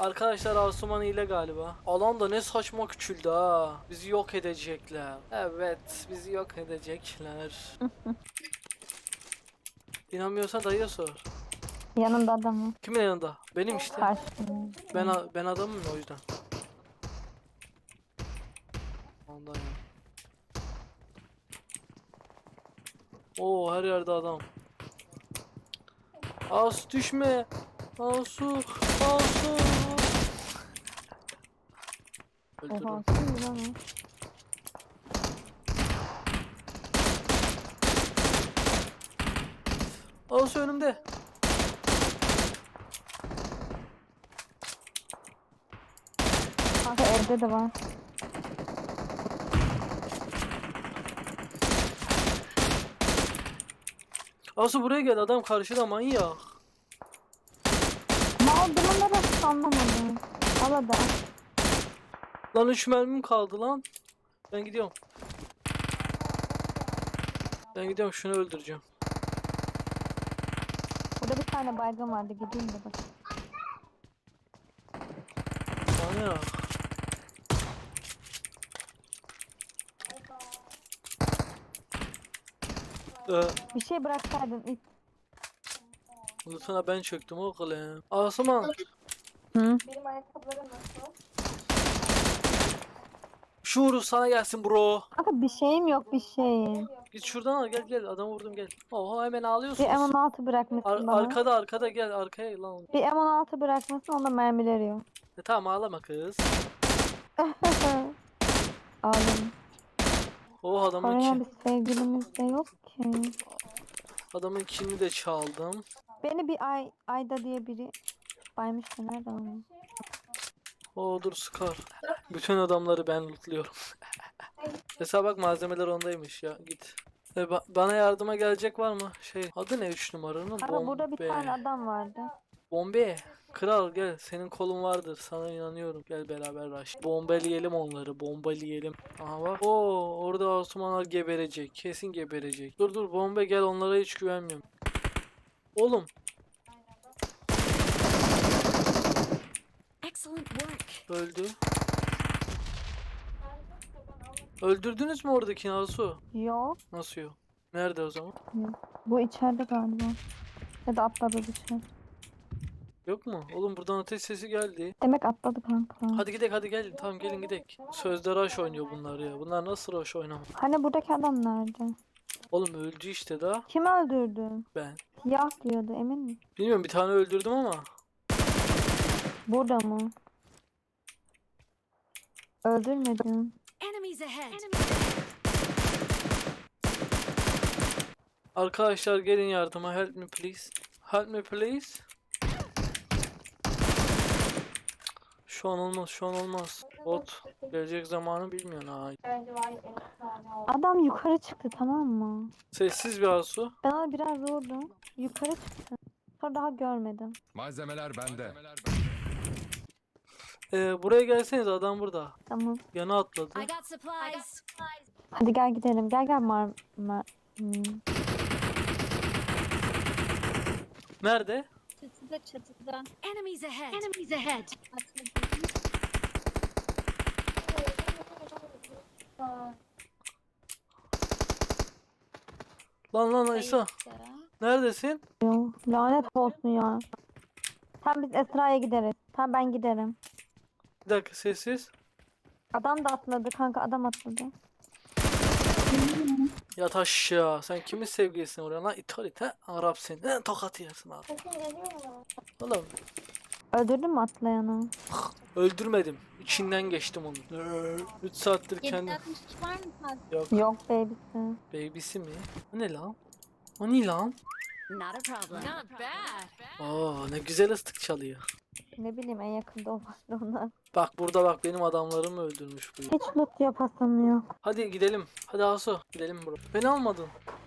Arkadaşlar Asuman ile galiba. Alan da ne saçma küçüldü ha. Bizi yok edecekler. Evet bizi yok edecekler. İnanmıyorsan dayıya sor. Yanında adamı. Kimin yanında? Benim işte. Karşımda. Ben ben adamım o yüzden. Ondan ya. Oo her yerde adam. As düşme. Asu. Öldürdüm. Oha şimdi lan o. Asu önümde. Kanka evde de var. Asu buraya gel adam karşıda manyak. Anlamadım. Al hadi. Lan 3 mermim kaldı lan. Ben gidiyorum. Ben gidiyorum şunu öldüreceğim. Burada bir tane baygın vardı. Gideyim de bak. Manyak. Ee, Bir şey bıraksaydın ilk. Lütfen ben çöktüm oğlum. Asuman Hı? şu vurur sana gelsin bro. Kanka bir şeyim yok bir şeyim. Git şuradan al gel gel adam vurdum gel. Oha hemen Bir ağlıyorsunuz. M16 bırakmışsın Ar- bana. arkada arkada gel arkaya lan. Bir M16 bırakmışsın onda mermileri yok. E, tamam ağlama kız. Ağladım. Oh adamın Oraya ki, bir sevgilimiz de yok ki. adamın kinini de çaldım. Beni bir ay Ayda diye biri baymıştı. Nerede onu? Oo dur Scar. Bütün adamları ben lootluyorum. Mesela bak malzemeler ondaymış ya git. E, ba- bana yardıma gelecek var mı? Şey adı ne 3 numaranın? Kanka burada bir tane adam vardı. Bombe. Kral gel senin kolun vardır sana inanıyorum. Gel beraber rush. Bombeleyelim onları bombeleyelim. Aha bak. Oo orada Asumanlar geberecek. Kesin geberecek. Dur dur bombe gel onlara hiç güvenmiyorum. Oğlum Excellent work. öldü. Öldürdünüz mü oradaki Asu? Yok. Nasıl yok? Nerede o zaman? Bu içeride galiba. Ya da atladı dışarı. Yok mu? Oğlum buradan ateş sesi geldi. Demek atladı kanka. Hadi gidelim hadi gelin. Tamam gelin gidelim. Sözde rush oynuyor bunlar ya. Bunlar nasıl rush oynamıyor? Hani buradaki adam nerede? Oğlum öldü işte daha. Kimi öldürdün? Ben. Siyah diyordu emin misin? Bilmiyorum bir tane öldürdüm ama. Burada mı? Enemies ahead. Arkadaşlar gelin yardıma. Help me please. Help me please. Şu an olmaz, şu an olmaz. Bot gelecek zamanı bilmiyor ha. Adam yukarı çıktı tamam mı? Sessiz bir asu. Ben ona biraz vurdum. Yukarı çıktı. Sonra daha görmedim. Malzemeler bende. Ee, buraya gelseniz adam burada. Tamam. Yana atladı. I got supplies. Hadi gel gidelim. Gel gel mar... mar hmm. Nerede? Çatıda çatıda. Enemies ahead. Enemies ahead. Lan lan İsa. Neredesin? Yo, lanet olsun ya. Tam biz Esra'ya gideriz. Tam ben giderim. Bir dakika sessiz. Adam da atladı kanka adam atladı. Yat aşağı. Sen kimin sevgilisin oraya lan? İthal it ha? Arap sen. He, tokat yersin abi. Oğlum Öldürdün mü atlayanı? öldürmedim. İçinden geçtim onu. 3 saattir kendi 762 var mı fazla? yok. Yok babysi. Baby'si mi? O ne lan? O ne lan? Not a problem. Not bad. Oo ne güzel ıslık çalıyor. Ne bileyim en yakında o var ondan. Bak burada bak benim adamlarımı öldürmüş bu. Hiç loot yapasım yok. Hadi gidelim. Hadi Asu gidelim bro. Beni almadın.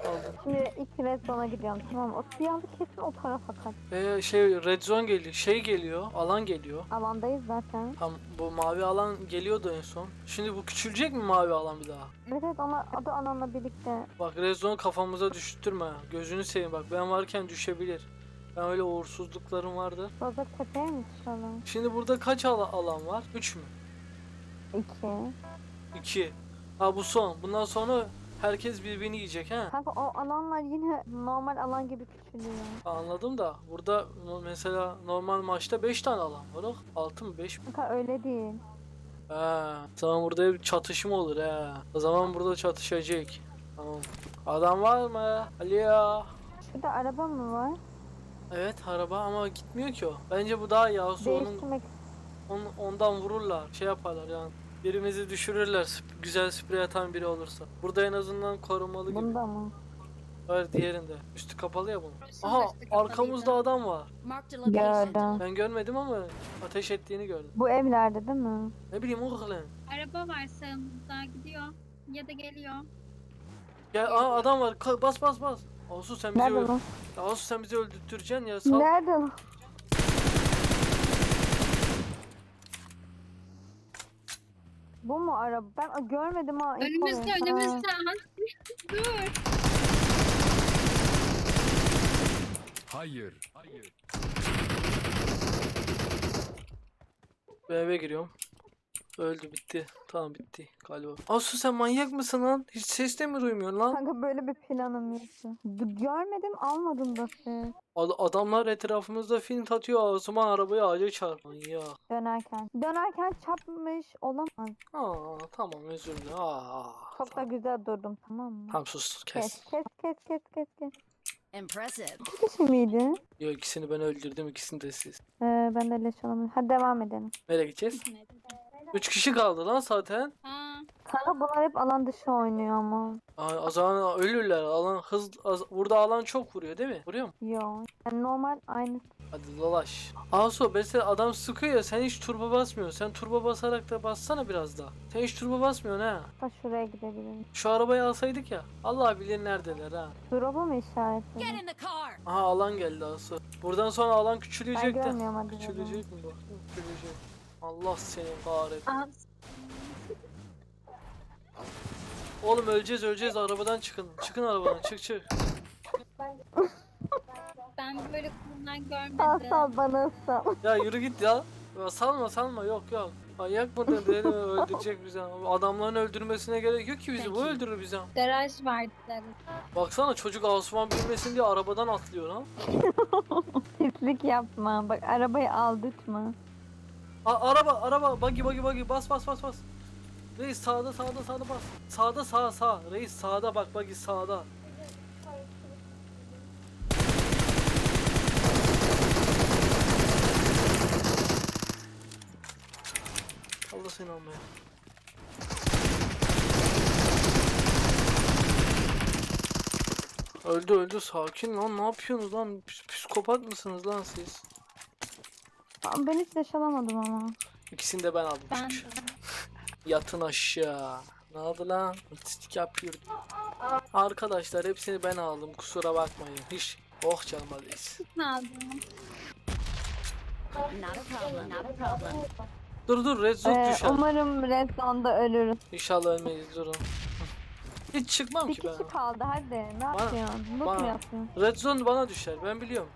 Aldın. Şimdi ilk red zone'a gidiyorum tamam? O bir anda kesin o tarafa kaç. Ee, şey red zone geliyor. Şey geliyor. Alan geliyor. Alandayız zaten. Tam bu mavi alan geliyordu en son. Şimdi bu küçülecek mi mavi alan bir daha? Evet evet ona, o da anamla birlikte. Bak red zone kafamıza düşürtme. Gözünü seveyim bak ben varken düşebilir. Ben öyle uğursuzluklarım vardı. Rozok tepeye mi çıkalım? Şimdi burada kaç ala- alan var? 3 mü? İki. 2. Ha bu son. Bundan sonra herkes birbirini yiyecek ha. Kanka o alanlar yine normal alan gibi küçülüyor. Anladım da burada mesela normal maçta 5 tane alan var. Oh, 6 mı 5 mi? Kanka öyle değil. Ha, o zaman burada bir çatışma olur ha. O zaman burada çatışacak. Tamam. Adam var mı? Alo. Şurada araba mı var? Evet araba ama gitmiyor ki o. Bence bu daha iyi. Asu onun, Değiştirmek on- ondan vururlar. Şey yaparlar yani. Birimizi düşürürler. sp- Güzel sprey atan biri olursa. Burada en azından korumalı gibi. bunda mı? Var diğerinde. Üstü kapalı ya bunun. Aha arkamızda adam var. Marked a location. Gördüm. Ben görmedim ama ateş ettiğini gördüm. Bu evlerde değil mi? Ne bileyim oğlum. Araba var sağımızda gidiyor. Ya da geliyor. Ya aa, adam var. Ka- bas bas bas. Asu sen bizi Nerede öl- lan? Sen bizi öldürteceksin ya. Sal. Nerede lan? Bu mu araba? Ben görmedim ha. Önümüzde. Ha. önümüzde. Dur. Hayır. Hayır. Ben eve giriyorum. Öldü bitti. Tamam bitti galiba. Asu sen manyak mısın lan? Hiç ses de mi duymuyorsun lan? Kanka böyle bir planım yoktu. Görmedim almadım da ses. Ad- adamlar etrafımızda film atıyor. Asuman arabayı ağaca çarp. Manyak. Dönerken. Dönerken çarpmış olamaz. Aa tamam özür dilerim. Aa. Çok da güzel durdum tamam mı? Tamam sus Kes kes. kes kes kes kes kes. Impressive. İki kişi miydi? Yok ikisini ben öldürdüm ikisini de siz. Ee, ben de leş olamıyorum. Hadi devam edelim. Nereye gideceğiz? Üç kişi kaldı lan zaten. Aa, Kanka bunlar hep alan dışı oynuyor ama. Aa, o zaman ölürler. Alan hız az- burada alan çok vuruyor değil mi? Vuruyor mu? Yo. Yani normal aynı. Hadi dolaş. Asu mesela adam sıkıyor ya sen hiç turbo basmıyorsun. Sen turbo basarak da bassana biraz daha. Sen hiç turbo basmıyorsun ha. Ta şuraya gidebilirim. Şu arabayı alsaydık ya. Allah bilir neredeler ha. Drop'u mu Get işaretli? in the car. Aha alan geldi Asu. Buradan sonra alan Ben küçülecek de. görmüyorum hadi. Küçülecek mi bak? Allah seni kahretsin. Oğlum öleceğiz öleceğiz arabadan çıkın. Çıkın arabadan çık çık. ben böyle kullanılan Sal görmedim. sal bana sal. Ya yürü git ya. ya salma salma yok yok. Manyak mı dedi öldürecek bizi. Adamların öldürmesine gerek yok ki bizi. Bu öldürür bizi. Garaj vardı. Baksana çocuk Asuman bilmesin diye arabadan atlıyor ha. Pislik yapma. Bak arabayı aldırtma. A- araba araba buggy buggy buggy bas bas bas bas. Reis sağda sağda sağda bas. Sağda sağ sağ. Reis sağda bak buggy sağda. Allah seni almaya. Öldü öldü sakin lan ne yapıyorsunuz lan psikopat mısınız lan siz? Ben hiç leş alamadım ama. İkisini de ben aldım Ben çünkü. Yatın aşağı. Ne oldu lan? Artistik yapıyordum. Arkadaşlar hepsini ben aldım. Kusura bakmayın. Hiç oh canım Alice. aldım. Not a problem. Not a problem. Dur dur red zone Ee, düşer. umarım Red Zone'da ölürüz. İnşallah ölmeyiz durun. Hiç çıkmam Bir ki ben. kişi kaldı hadi. Ne Bana- yapıyorsun? Loot bana- mu yapıyorsun? Red zone bana düşer ben biliyorum.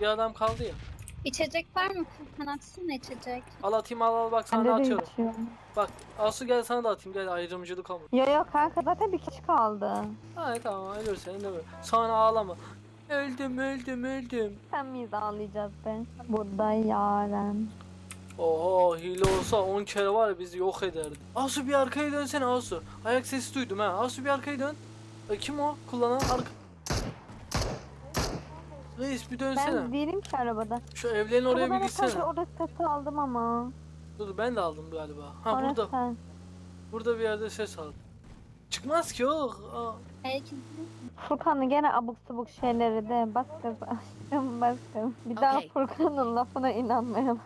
Bir adam kaldı ya. İçecek var mı? Furkan atsana içecek. Al atayım al al bak sana da Bende de atıyorum. içiyorum. Bak Asu gel sana da atayım gel ayrımcılık olma. Yo yo kanka zaten bir kişi kaldı. Hayır tamam ölürsen de böyle. Sonra ağlama. Öldüm öldüm öldüm. Sen miyiz ağlayacağız be? Burada yaren. Oho hile olsa 10 kere var ya bizi yok ederdi. Asu bir arkaya dönsene Asu. Ayak sesi duydum ha. Asu bir arkaya dön. E, kim o? Kullanan arka... Reis bir dönsene. Ben değilim ki arabada. Şu evlerin oraya bir gitsene. orada sesi aldım ama. Dur ben de aldım galiba. Ha Orası burada. sen. Burada bir yerde ses aldım. Çıkmaz ki o. Belki Furkan'ın gene abuk subuk şeyleri de bas kız aşkım bas kız. Bir daha. Furkan'ın lafına inanmayalım.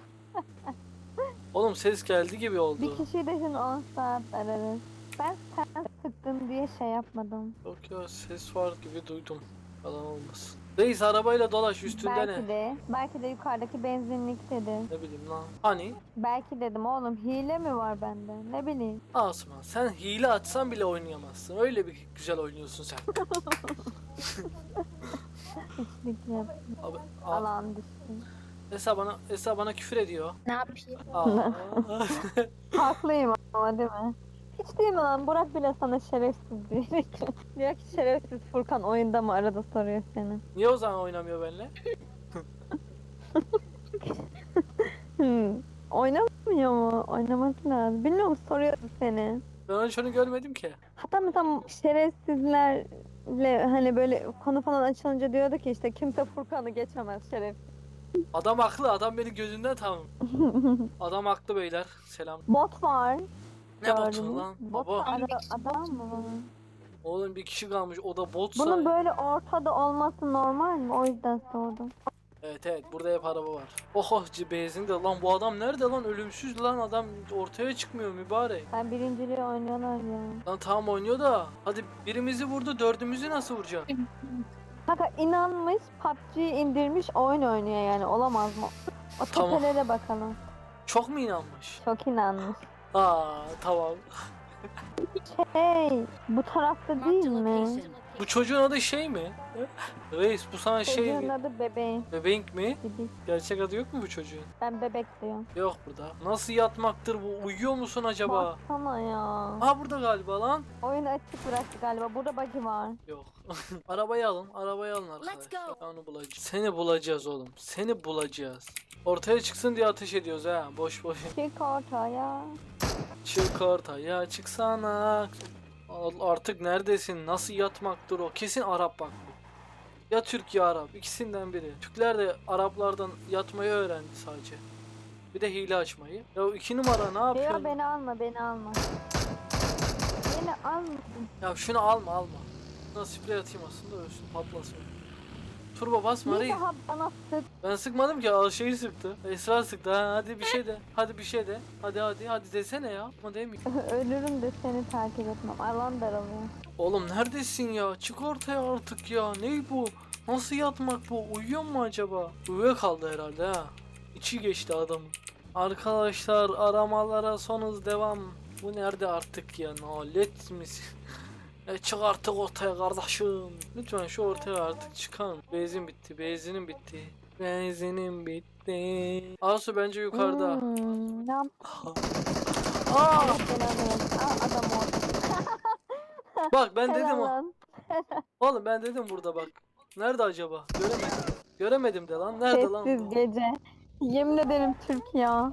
Oğlum ses geldi gibi Bir oldu. kişiyi de şimdi 10 saat ararız. Ben sen sıktın diye şey yapmadım. Yok ya ses var gibi duydum. Yalan olmasın. Reis arabayla dolaş üstünde belki ne? de. Belki de yukarıdaki benzinliktedir. Ne bileyim lan. Hani? Belki dedim oğlum hile mi var bende? Ne bileyim. Asuman sen hile açsan bile oynayamazsın. Öyle bir güzel oynuyorsun sen. Abi, a- Alan düştü. Esa bana Esa bana küfür ediyor. Ne yapayım? Aa. Haklıyım ama değil mi? Hiç değil mi lan? Burak bile sana şerefsiz diyor. diyor ki şerefsiz Furkan oyunda mı arada soruyor seni. Niye o zaman oynamıyor benimle? Hmm. Oynamıyor mu? Oynaması lazım. Bilmiyor musun? Soruyordu seni. Ben hiç onu görmedim ki. Hatta mesela şerefsizlerle hani böyle konu falan açılınca diyordu ki işte kimse Furkan'ı geçemez şerefsiz. Adam haklı. Adam beni gözünden tamam. Adam haklı beyler. Selam. Bot var. Ne botu lan? Bot Baba. Ara- adam mı? Oğlum bir kişi kalmış. O da botsa. Bunun böyle ortada olması normal mi? O yüzden sordum. Evet evet burada hep araba var. Oh oh benzin de lan bu adam nerede lan ölümsüz lan adam ortaya çıkmıyor mübarek. Ben birinciliği oynuyorlar ya. Lan tamam oynuyor da hadi birimizi vurdu dördümüzü nasıl vuracak? Kanka inanmış PUBG'yi indirmiş oyun oynuyor yani olamaz mı? O Tamam. tepelere bakalım. Çok mu inanmış? Çok inanmış. Aa tamam. Hey bu tarafta değil mi? Bu çocuğun adı şey mi? Reis bu sana şey Çocuğun mi? adı bebeğin. Bebeğink mi? Gibi. Gerçek adı yok mu bu çocuğun? Ben bebek diyorum. Yok burada. Nasıl yatmaktır bu? Uyuyor musun acaba? Baksana ya. Ha burada galiba lan. Oyunu açık bıraktı galiba. Burada buggy var. Yok. arabayı alın. Arabayı alın Let's arkadaşlar. go. Ben Onu bulacağız. Seni bulacağız oğlum. Seni bulacağız. Ortaya çıksın diye ateş ediyoruz ha. Boş boş. Çık ortaya. Çık ortaya çıksana. Artık neredesin? Nasıl yatmaktır o? Kesin Arap bak bu. Ya Türk ya Arap. ikisinden biri. Türkler de Araplardan yatmayı öğrendi sadece. Bir de hile açmayı. Ya iki numara ne yapıyorsun? beni alma beni alma. Beni alma. Ya şunu alma alma. Buna sprey atayım aslında ölsün patlasın. Turbo basma reis. daha bana sık. Ben sıkmadım ki al şeyi sıktı. Esra sıktı ha hadi bir şey de. Hadi bir şey de. Hadi hadi hadi desene ya. Ama demiyor. Ölürüm de seni takip etmem. Alan daralıyor. Oğlum neredesin ya? Çık ortaya artık ya. Ne bu? Nasıl yatmak bu? Uyuyor mu acaba? Uyuyakaldı herhalde ha. İçi geçti adamın. Arkadaşlar aramalara son hız devam. Bu nerede artık ya? Nalet misin? E çık artık ortaya kardeşim. Lütfen şu ortaya artık çıkan. Benzin bitti. Benzinim bitti. Benzinim bitti. Asu bence yukarıda. Hmm, ne yap? Aa! Adam orada. Bak ben dedim o. Oğlum ben dedim burada bak. Nerede acaba? Göremedim. Göremedim de lan. Nerede lan Sessiz gece. Yemin ederim Türk ya.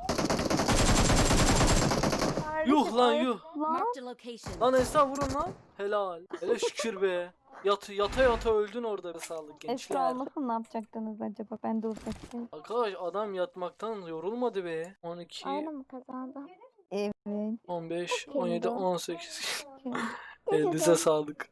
Yuh lan yuh. Lan. Marked a location. Lan Esra vurun lan. Helal. Hele şükür be. Yat, yata yata öldün orada be sağlık Esra gençler. olmasın ne yapacaktınız acaba? Ben de uzaktayım. Arkadaş adam yatmaktan yorulmadı be. 12, mı kazandı? Evet. 15, 17, 18. Gece Elinize sağlık.